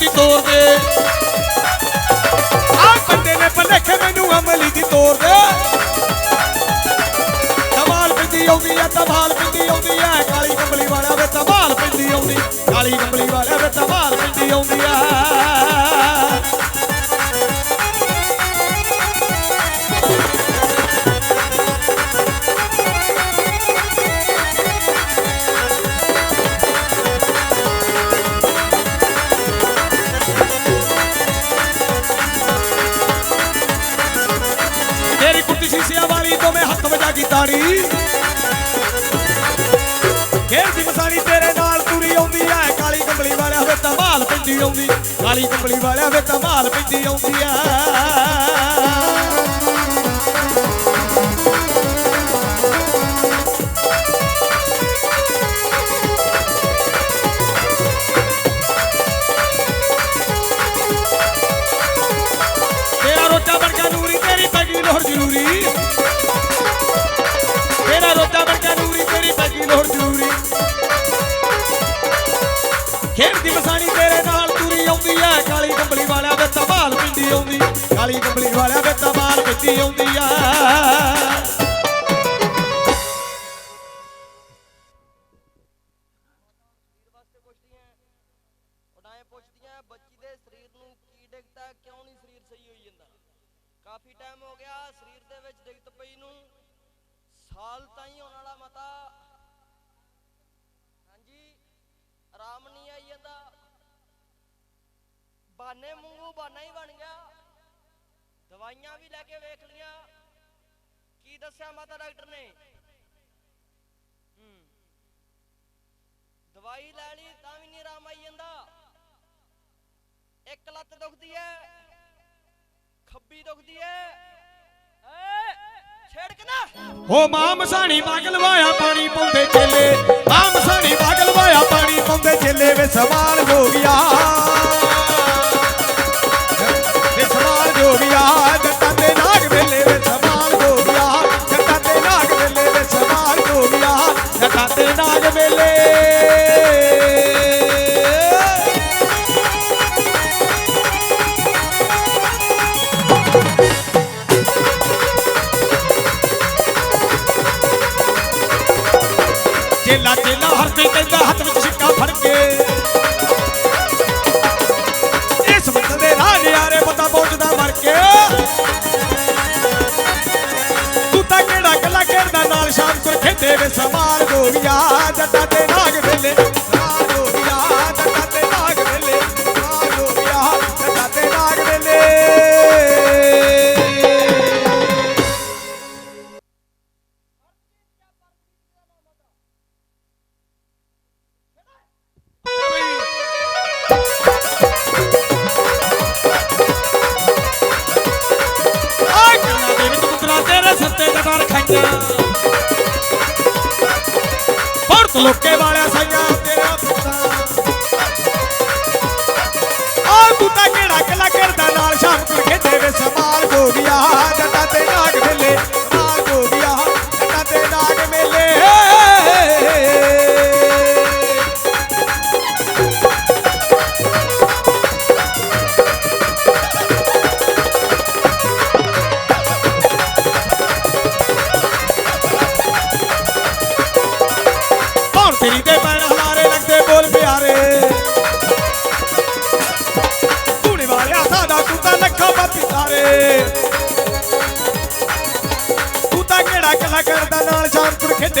ਛੇਤੀ ਤੋਰ ਦੇ। ਆ ਬੰਦੇ ਨੇ ਭਲੇਖੇ ਮੈਨੂੰ ਅਮਲੀ ਦੀ ਤੋਰ ਦੇ। ਧਮਾਲ ਪਿੰਦੀ ਆਉਂਦੀ ਆ, ਧਮਾਲ ਪਿੰਦੀ ਆਉਂਦੀ ਆ। ਕਾਲੀ ਕੰਬਲੀ ਵਾਲਿਆ ਵੇ ਧਮਾਲ ਪਿੰਦੀ ਆਉਂਦੀ, ਕਾਲੀ ਕੰਬਲੀ ਵਾਲਿਆ ਵੇ ਧਮਾਲ ਪਿੰਦੀ ਆਉਂਦੀ ਆ। ਦੋਵੇਂ ਹੱਥ ਵਜਾ ਗਈ ਤਾੜੀ ਖੇਡਦੀ ਮਸਾਣੀ ਤੇਰੇ ਨਾਲ ਤੁਰੀ ਆਉਂਦੀ ਐ। ਕਾਲੀ ਕੰਬਲੀ ਵਾਲਿਆ ਵੇ ਧਮਾਲ ਪੈਂਦੀ ਆਉਂਦੀ। ਕਾਲੀ ਕੰਬਲੀ ਵਾਲਿਆ ਵੇ ਧਮਾਲ ਪੈਂਦੀ ਆਉਂਦੀ ਐ। ਜ਼ਰੂਰੀ ਖੇਡਦੀ ਮਸਾਣੀ ਤੇਰੇ ਨਾਲ, ਤੁਰੀ ਆਉਂਦੀ ਐ ਕਾਲੀ ਕੰਬਲੀ ਵਾਲਿਆ ਵੇ ਧਮਾਲ ਪਿੰਦੀ ਆਉਂਦੀ। ਕਾਲੀ ਕੰਬਲੀ ਵਾਲਿਆ ਵੇ ਧਮਾਲ ਪਿੰਦੀ ਆਉਂਦੀ ਐ ਬੱਚੀ ਦੇ ਸਰੀਰ ਨੂੰ ਕੀ ਡਿੱਗਦਾ, ਕਿਉਂ ਨਹੀਂ ਸਰੀਰ ਸਹੀ ਹੋਈ ਜਾਂਦਾ? ਕਾਫੀ ਟਾਈਮ ਹੋ ਗਿਆ, ਸਰੀਰ ਦੇ ਵਿੱਚ ਦਿੱਕਤ ਪਈ ਨੂੰ ਸਾਲ ਤਾਈਂ ਆਉਣ ਵਾਲਾ ਮਤਾ ਆਰਾਮ ਨਹੀਂ ਆਈ ਜਾਂਦਾ ਬਾਨੇ ਮੂੰਹੋਂ ਬਾਨਾ ਹੀ ਬਣ ਗਿਆ ਦਵਾਈਆਂ ਵੀ ਲੈ ਕੇ ਵੇਖ ਲੀਆਂ ਕੀ ਦੱਸਿਆ ਮਾਤਾ ਡਾਕਟਰ ਨੇ ਹੂੰ ਦਵਾਈ ਲੈ ਲਈ ਤਾਂ ਵੀ ਨਹੀਂ ਆਰਾਮ ਆਈ ਜਾਂਦਾ ਇੱਕ ਲੱਤ ਦੁਖਦੀ ਐ ਖੱਬੀ ਦੁਖਦੀ ਐ ਏ ਛੇੜਕ ਨਾ ਓ ਮਾਂ ਮਸਾਣੀ ਪਾਗਲ ਵਾਇਆ ਪਾਣੀ ਵਾਇਆ ਪਾਣੀ ਪਾਉਂਦੇ ਸਵਾਲ ਹੋ ਗਿਆ। ਸਵਾਲ ਹੋ राजा जटा तेरा ਸਮਾਲ ਹੋ ਗਿਆ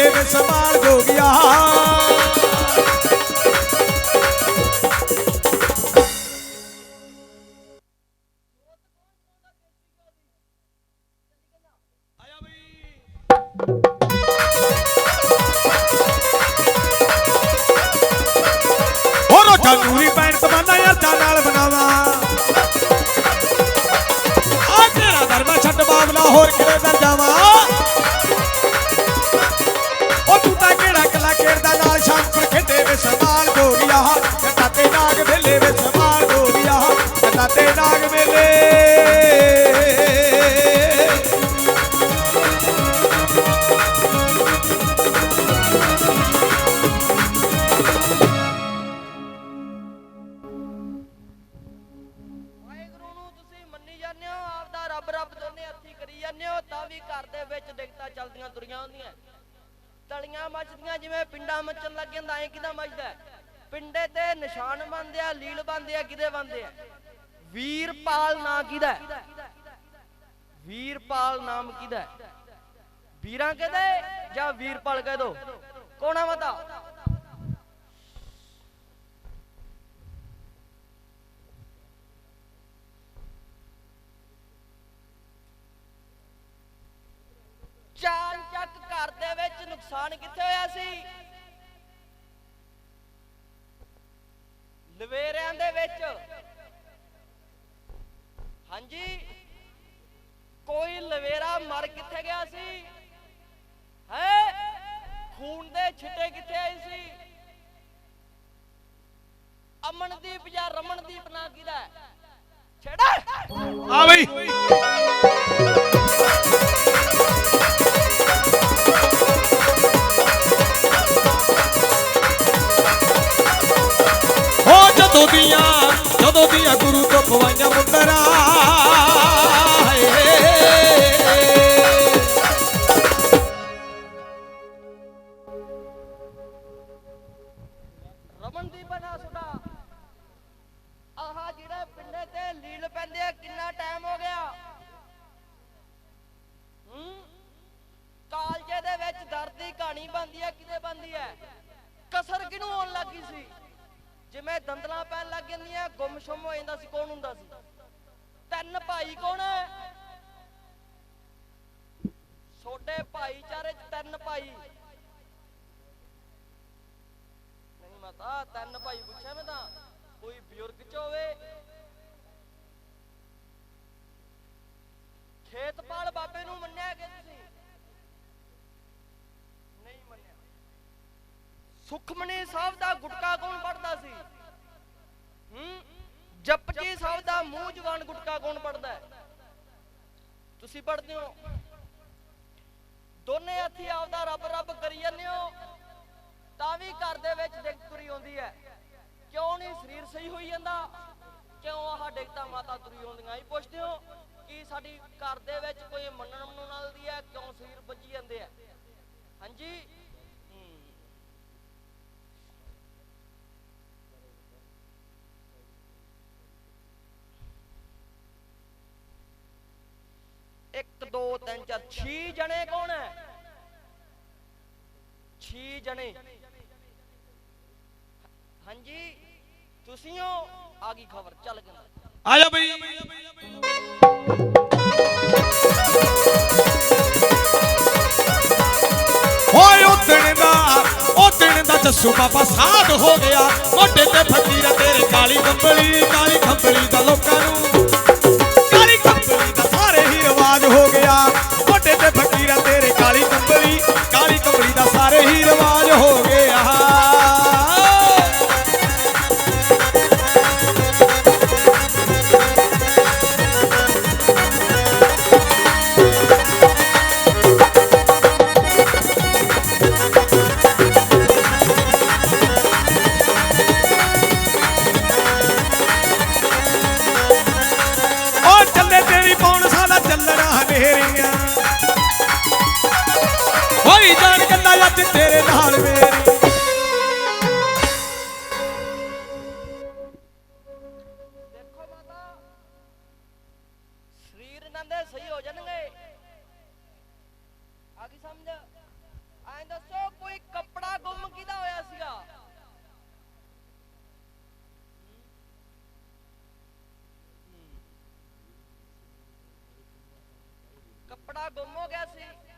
ਸ਼ਾਮਪੁਰ ਖੇਡੇ ਵੇ ਹੁੰਦੀਆਂ। ਤਲੀਆਂ ਮੱਚਦੀਆਂ, ਜਿਵੇਂ ਪਿੰਡਾਂ ਮੱਚਣ ਲੱਗ ਜਾਂਦਾ, ਐ ਕਿਦਾਂ ਮੱਚਦਾ ਪਿੰਡੇ ਤੇ ਨਿਸ਼ਾਨ ਬੰਦੇ ਆ, ਲੀਲ ਬੰਦੇ ਆ ਕਿਦੇ ਬੰਦੇ ਆ? ਵੀਰਪਾਲ ਨਾਂ ਕਿਹਦਾ ਵੀਰਪਾਲ ਨਾਮ ਕਿਹਦਾ ਵੀਰਾਂ ਕਹਦੇ ਜਾਂ ਵੀਰਪਾਲ ਕਹਿ ਦੋ? ਕੋਣਾ ਮਤਾ? ਚਾਨ ਚੱਕ ਘਰ ਦੇ ਵਿੱਚ ਨੁਕਸਾਨ ਕਿੱਥੇ ਹੋਇਆ ਸੀ? ਲਵੇਰਿਆਂ ਦੇ ਵਿੱਚ। ਹਾਂਜੀ, ਕੋਈ ਲਵੇਰਾ ਮਰ ਕਿੱਥੇ ਗਿਆ ਸੀ? ਹੈ? ਖੂਨ ਦੇ ਛਿੱਟੇ ਕਿੱਥੇ ਆਏ ਸੀ? ਅਮਨਦੀਪ ਜਾਂ ਰਮਨਦੀਪ ਨਾਂ ਕਿਹਦਾ ਹੈ? ਛੇੜਾ। ਆ ਬਈ। ਦੀਆਂ, ਜਦੋਂ ਦੀਆਂ ਗੁਰੂ ਤੋਂ ਪਵਾਈਆਂ ਮੁੰਦਰਾਂ। ਰਮਨਦੀਪ ਨਾ ਸੁਣਾ। ਆਹ, ਜਿਹੜੇ ਪਿੰਡੇ ਤੇ ਲੀਲ ਪੈਂਦੇ ਆ, ਕਿੰਨਾ ਟਾਈਮ ਹੋ ਗਿਆ? ਹੂੰ? ਕਾਲਜੇ ਦੇ ਵਿੱਚ ਦਰਦ ਦੀ ਕਹਾਣੀ ਬੰਦੀ ਹੈ ਕਿਤੇ ਬੰਦੀ ਹੈ ਕਸਰ ਕਿਨੂੰ ਹੋਣ ਲੱਗੀ ਸੀ? ਜਿਵੇਂ ਦੰਦਲਾਂ ਪੈਣ ਲੱਗ ਜਾਂਦੀਆਂ ਗੁੰਮਸ਼ੁਮ ਹੋ ਜਾਂਦਾ ਸੀ, ਕੌਣ ਹੁੰਦਾ ਸੀ? ਤਿੰਨ ਭਾਈ ਕੌਣ ਹੈ? ਛੋਟੇ ਭਾਈਚਾਰੇ ਚ ਤਿੰਨ ਭਾਈ। ਨਹੀਂ ਮਤਾ, ਤਿੰਨ ਭਾਈ ਪੁੱਛਿਆ ਮੈਂ ਤਾਂ, ਕੋਈ ਬਜ਼ੁਰਗ ਚ ਹੋਵੇ। ਖੇਤਪਾਲ ਬਾਬੇ ਨੂੰ ਮੰਨਿਆ ਕਿ ਤੁਸੀਂ ਨਹੀਂ ਮੰਨਿਆ ਸੁਖਮਨੀ ਸਾਹਿਬ ਦਾ ਗੁਟਕਾ ਕੌਣ ਪੜਦਾ ਸੀ? ਹੂੰ? ਜਪਜੀ ਸਾਹਿਬ ਦਾ ਮੂੰਹ ਜਵਾਨ ਗੁਟਕਾ ਕੌਣ ਪੜਦਾ ਹੈ? ਤੁਸੀਂ ਪੜਦੇ ਹੋ। ਦੋਨੇ ਹੱਥੀ ਆਪਦਾ ਰੱਬ ਰੱਬ ਕਰੀ ਜਾਂਦੇ ਹੋ, ਤਾਂ ਵੀ ਘਰ ਦੇ ਵਿੱਚ ਦਿੱਕਤ ਤੁਰੀ ਆਉਂਦੀ ਹੈ। ਕਿਉਂ ਨਹੀਂ ਸਰੀਰ ਸਹੀ ਹੋਈ ਜਾਂਦਾ? ਕਿਉਂ ਆਹ ਦਿੱਕਤਾਂ ਮਾਤਾ ਤੁਰੀ ਆਉਂਦੀਆਂ? ਇਹ ਪੁੱਛਦੇ ਹੋ ਕਿ ਸਾਡੀ ਘਰ ਦੇ ਵਿੱਚ ਕੋਈ ਮੰਨਣ ਮੰਨਣ ਨਾਲ ਦੀ ਹੈ? ਕਿਉਂ ਸਰੀਰ ਵੱਜੀ ਜਾਂਦੇ ਆ ਹਾਂਜੀ? 1 2 ਜਣੇ ਕੌਣ ਹੈ? 6 ਜਣੇ। ਹਾਂਜੀ ਤੁਸੀਂ ਆ ਗਈ ਖਬਰ, ਚੱਲ ਗਏ ਆ ਜਾ ਬਈ। ਹੋਏ ਉਤਣ ਦਾ ਉਤਣ ਦਾ ਜੱਸੂ ਬਾਬਾ ਸਾਧ ਹੋ ਗਿਆ। ਮੋਢੇ ਤੇ ਫਕੀਰਾ ਤੇਰੇ ਕਾਲੀ ਕੰਬਲੀ ਕਾਲੀ ਕੰਬਲੀ ਦਾ ਲੋਕਾਂ ਨੂੰ। ਚੱਲਣਾ ਹਨੇਰੀਆਂ ਹੋਈ ਜਾਣ ਗੱਲਾਂ ਅੱਜ ਤੇਰੇ ਨਾਲ Cabo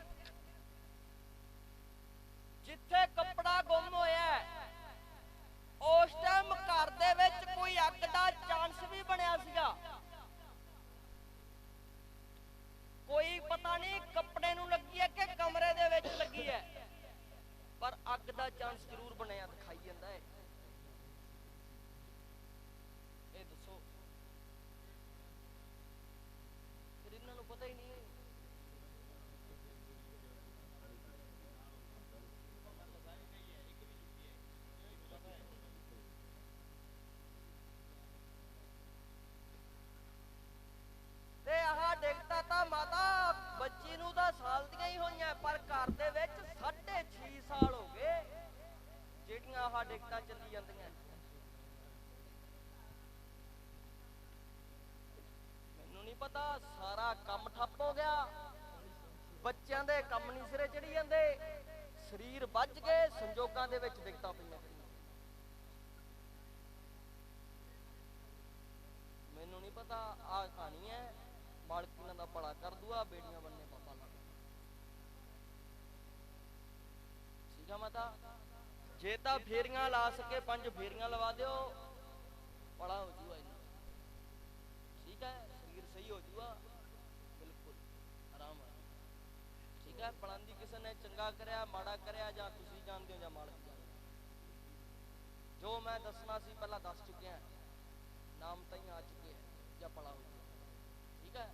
ਤੇ ਤਾਂ ਬੱਚੀ ਨੂੰ ਤਾਂ ਸਾਲ ਦੀਆਂ ਹੀ ਹੋਈਆਂ, ਪਰ ਘਰ ਦੇ ਵਿੱਚ 6.5 ਸਾਲ ਹੋ ਗਏ, ਜਿਹੜੀਆਂ ਆਹ ਡਿਕਟਾਂ ਚੱਲੀ ਜਾਂਦੀਆਂ। ਮੈਨੂੰ ਨਹੀਂ ਪਤਾ, ਸਾਰਾ ਕੰਮ ਠੱਪ ਹੋ ਗਿਆ। ਬੱਚਿਆਂ ਦੇ ਕੰਮ ਨਹੀਂ ਸਿਰੇ ਚੜੀ ਜਾਂਦੇ। ਸਰੀਰ ਵੱਜ ਗਏ, ਸੰਜੋਗਾਂ ਦੇ ਵਿੱਚ ਦਿੱਕਤਾਂ ਪਈਆਂ। ਮੈਨੂੰ ਨਹੀਂ ਪਤਾ, ਆਹ ਮਾਲਕ ਇਹਨਾਂ ਦਾ ਭਲਾ ਕਰ ਦੂਆ ਬੇੜੀਆਂ ਬੰਨੇ ਬਾਬਾ ਲਾ ਠੀਕ ਮਾਤਾ? ਜੇ ਤਾਂ ਫੇਰੀਆਂ ਲਾ ਸਕੇ, ਪੰਜ ਫੇਰੀਆਂ ਲਵਾ ਦਿਓ। ਭਲਾ ਹੋ ਜੂਗਾ ਇਹਨਾਂ ਠੀਕ ਹੈ ਸਰੀਰ ਸਹੀ ਹੋ ਜੂਗਾ ਬਿਲਕੁਲ। ਆਰਾਮ ਆ ਠੀਕ ਹੈ ਪਲੰਦੀ ਕਿਸੇ ਨੇ ਚੰਗਾ ਕਰਿਆ, ਮਾੜਾ ਕਰਿਆ, ਜਾਂ ਤੁਸੀਂ ਜਾਣਦੇ ਹੋ ਜਾਂ ਮਾਲਕ ਜਾਣਦਾ। ਜੋ ਮੈਂ ਦੱਸਣਾ ਸੀ, ਪਹਿਲਾਂ ਦੱਸ ਚੁੱਕਿਆ। ਨਾਮ ਤਾਂ ਹੀ ਆ ਚੁੱਕੇ ਹੈ ਜਾਂ ਭਲਾ ਹੋ ਠੀਕ ਹੈ